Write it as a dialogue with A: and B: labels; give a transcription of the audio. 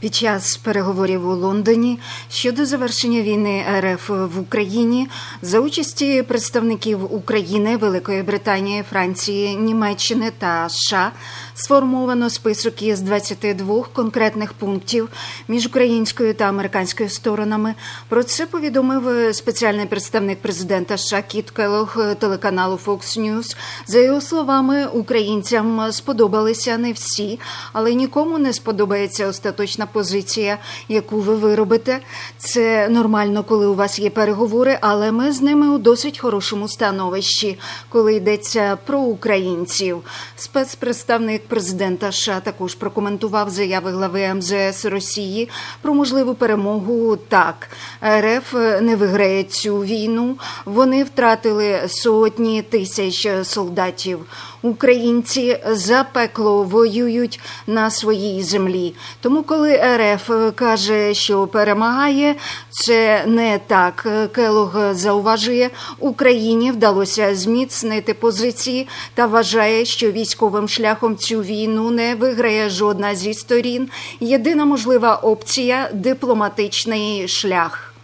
A: Під час переговорів у Лондоні щодо завершення війни РФ в Україні за участі представників України, Великої Британії, Франції, Німеччини та США сформовано список із 22 конкретних пунктів між українською та американською сторонами. Про це повідомив спеціальний представник президента США Кіт Келлог телеканалу Fox News. За його словами, українцям сподобалися не всі, але нікому не сподобається остаточна позиція, яку ви виробите. Це нормально, коли у вас є переговори, але ми з ними у досить хорошому становищі, коли йдеться про українців. Спецпредставник президента США також прокоментував заяви глави МЗС Росії про можливу перемогу. Так, РФ не виграє цю війну. Вони втратили сотні тисяч солдатів. Українці запекло воюють на своїй землі. Тому, РФ каже, що перемагає, це не так. Келог зауважує, Україні вдалося зміцнити позиції та вважає, що військовим шляхом цю війну не виграє жодна зі сторін. Єдина можлива опція дипломатичний шлях.